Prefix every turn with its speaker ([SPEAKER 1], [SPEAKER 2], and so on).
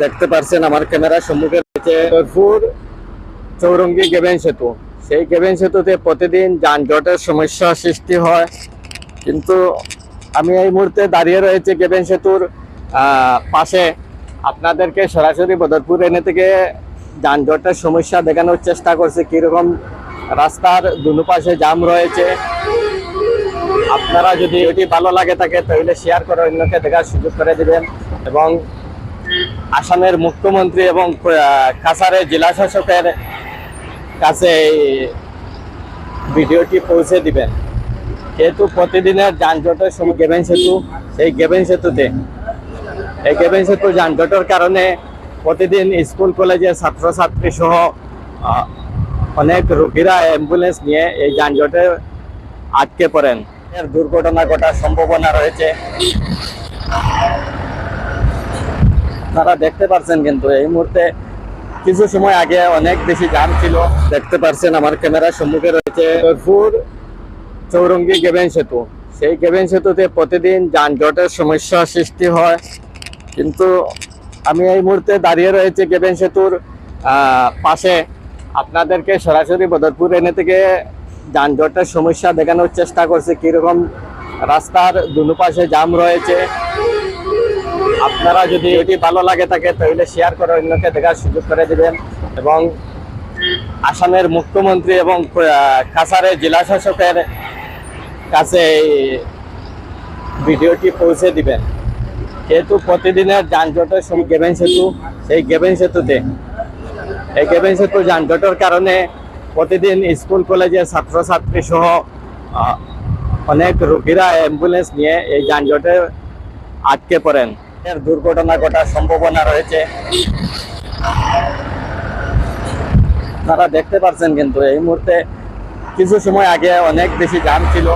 [SPEAKER 1] দেখতে পারছেন আমার ক্যামেরার সম্মুখে রয়েছে জয়পুর চৌরঙ্গি গেবেন সেতু। সেই গেবেন সেতুতে প্রতিদিন যানজটের সমস্যা সৃষ্টি হয়। কিন্তু আমি এই মুহূর্তে দাঁড়িয়ে রয়েছে গেবেন সেতুর পাশে। আপনাদেরকে সরাসরি বদরপুর এনে থেকে যানজটের সমস্যা দেখানোর চেষ্টা করছে। কীরকম রাস্তার দুনো পাশে জাম রয়েছে। আপনারা যদি এটি ভালো লাগে থাকে, তাহলে শেয়ার করে অন্যকে দেখার সুযোগ করে দেবেন। এবং আসামের মুখ্যমন্ত্রী এবং আহ, কাছাড়ের জেলা শাসকের কাছে এই ভিডিওটি পৌঁছে দিবেন। যেহেতু প্রতিদিনের যানজটের সময় গেবেন সেতু সেই গেবেন সেতুতে। এই গেবেন সেতু যানজটের কারণে প্রতিদিন স্কুল কলেজের ছাত্রছাত্রী সহ অনেক রোগীরা অ্যাম্বুলেন্স নিয়ে এই যানজটে আটকে পড়েন। এর দুর্ঘটনা ঘটার সম্ভাবনা রয়েছে। আপনারা দেখতে পাচ্ছেন কিন্তু এই মুহূর্তে কিছু সময় আগে অনেক বেশি জাম ছিল, দেখতে পাচ্ছেন আমার ক্যামেরার সম্মুখে রয়েছে চৌরঙ্গি গেবেন সেতু। সেই গেবেন সেতুতে প্রতিদিন যানজটের সমস্যা সৃষ্টি হয়। কিন্তু আমি এই মুহূর্তে দাঁড়িয়ে রয়েছে গেবেন সেতুর পাশে। আপনাদেরকে সরাসরি বদরপুর এনে থেকে যানজটের সমস্যা দেখানোর চেষ্টা করছে। কীরকম রাস্তার দুনো পাশে জাম রয়েছে আপনারা যদি এটি ভালো লাগে থাকে তাহলে শেয়ার করে অন্যকে দেখার সুযোগ করে দিবেন। এবং আসামের মুখ্যমন্ত্রী এবং আহ, কাছাড়ের জেলা শাসকের কাছে এই ভিডিওটি পৌঁছে দিবেন। যেহেতু প্রতিদিনের যানজটের সময় গেবেন সেতু সেই গেবেন সেতুতে। এই গেবেন সেতু যানজটের কারণে প্রতিদিন স্কুল কলেজের ছাত্রছাত্রী সহ অনেক রোগীরা অ্যাম্বুলেন্স নিয়ে এই যানজটে আটকে পড়েন। দুর্ঘটনা ঘটার সম্ভাবনা রয়েছে। তারা দেখতে পারছেন কিন্তু এই মুহূর্তে কিছু সময় আগে অনেক বেশি জাম ছিল।